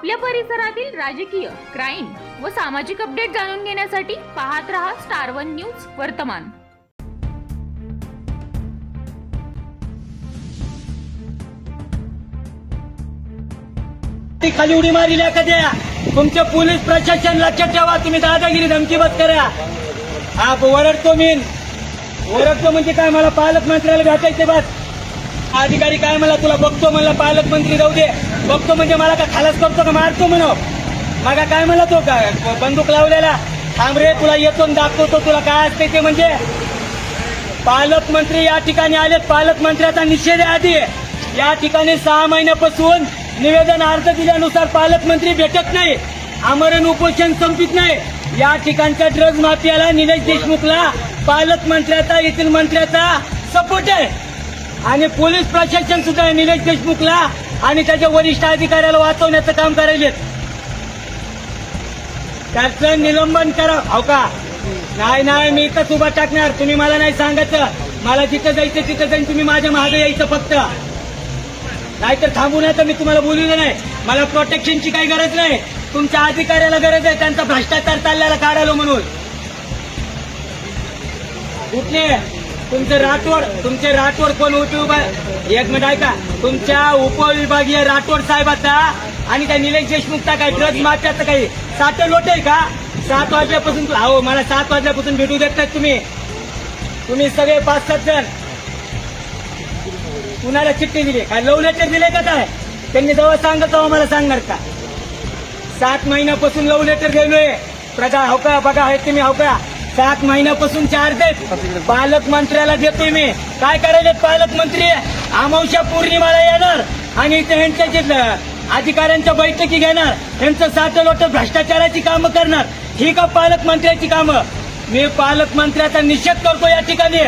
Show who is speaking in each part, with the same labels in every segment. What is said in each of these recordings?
Speaker 1: आपल्या परिसरातील राजकीय क्राईम व सामाजिक अपडेट जाणून घेण्यासाठी पाहत रहा स्टार वन न्यूज वर्तमान.
Speaker 2: खाली उडी मारली द्या तुमचे पोलीस प्रशासन लक्षात ठेवा तुम्ही दादागिरी धमकी बस करा. हा ओरडतो मी ओरडतो म्हणजे काय? मला पालकमंत्र्याला भेटायचे बस. अधिकारी काय मला तुला बघतो मला पालकमंत्री जाऊ दे. बघतो म्हणजे मला का खालास करतो का? मारतो म्हणो. मागा काय म्हणला तो का? बंदूक लावलेला. थांब रे तुला येतो आणि दाखवतो तुला काय असते ते म्हणजे. पालकमंत्री या ठिकाणी आलेत. पालकमंत्र्याचा निषेध आहे आधी. या ठिकाणी सहा महिन्यापासून निवेदन अर्ज दिल्यानुसार पालकमंत्री भेटत नाही. आमरण उपोषण संपित नाही. या ठिकाणच्या ड्रग्ज माफियाला निलेश देशमुखला पालकमंत्र्याचा येथील मंत्र्याचा सपोर्ट आहे. आणि पोलीस प्रशासन सुद्धा निलेश देशमुखला आणि त्याच्या वरिष्ठ अधिकाऱ्याला वाचवण्याचं काम करायलेत त्याचं निलंबन करा. हो का? नाही नाही मी इथं उभा टाकणार. तुम्ही मला नाही सांगायचं. मला जिथं जायचं तिथं जाईन. तुम्ही माझ्या मागे यायचं फक्त. नाहीतर थांबू नये तर मी तुम्हाला बोलू नाही. मला प्रोटेक्शनची काही गरज नाही. तुमच्या अधिकाऱ्याला गरज आहे. त्यांचा भ्रष्टाचार चालल्याला काढालो म्हणून. कुठले तुमचे राठोड तुमचे राठोड कोण उभी उभा? एक मिनिट ऐका. तुमच्या उपविभागीय राठोड साहेबाचा आणि त्या निलेश देशमुखचा काय ड्रग्ज माफियाचा काही सात लोटे आहे का? सात वाजल्यापासून हो मला सात वाजल्यापासून भेटू देत नाहीत तुम्ही. तुम्ही सगळे पाच सात जण. कुणाला चिठ्ठी दिली? काय लव लेटर दिले का काय? त्यांनी जवळ सांगत तेव्हा मला सांगणार का? सात महिन्यापासून लव लेटर गेलोय. प्रजा हो का बघा आहेत तुम्ही हो का सात महिन्यापासून चार्ज देत पालकमंत्र्याला देतोय मी. काय करायचे पालकमंत्री अमावश्या पौर्णिमाला येणार आणि इथे जे अधिकाऱ्यांच्या बैठकी घेणार यांचं सात लोट भ्रष्टाचाराची कामं करणार. ही का पालकमंत्र्याची कामं? मी पालकमंत्र्याचा निषेध करतो या ठिकाणी.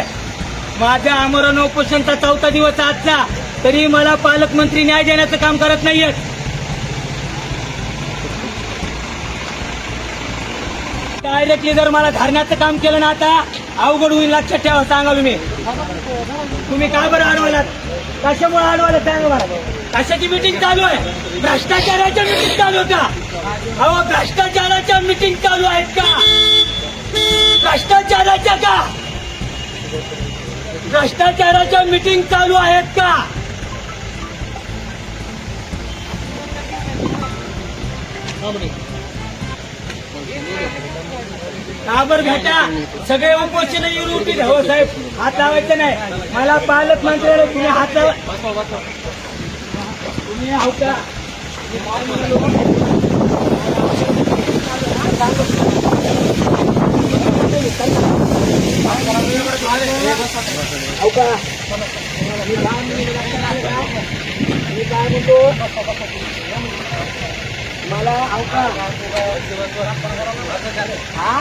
Speaker 2: माझ्या आमरण उपोषणचा चौथा दिवस आजचा. तरी मला पालकमंत्री न्याय देण्याचं काम करत नाहीयेत. डायरेक्टली जर मला धरण्याचं काम केलं ना आता अवघड होईल लक्षात ठेवा सांगा तुम्ही. तुम्ही का बरं अडवलात? कशामुळे अडवलं सांगा मला कशाची मिटिंग चालू आहे? भ्रष्टाचाराच्या मिटिंग चालू का? अहो भ्रष्टाचाराच्या मिटिंग चालू आहेत का? भ्रष्टाचाराच्या का? भ्रष्टाचाराच्या मिटिंग चालू आहेत का? काबर भेटा? सगळे उपोषण येऊन उठी हो साहेब हात लावायचं नाही. मला पालकमंत्र्याला तुम्ही हात लावा. तुम्ही आहो का आहो का? मी काय मी काय म्हणतो मला आहो का? हा?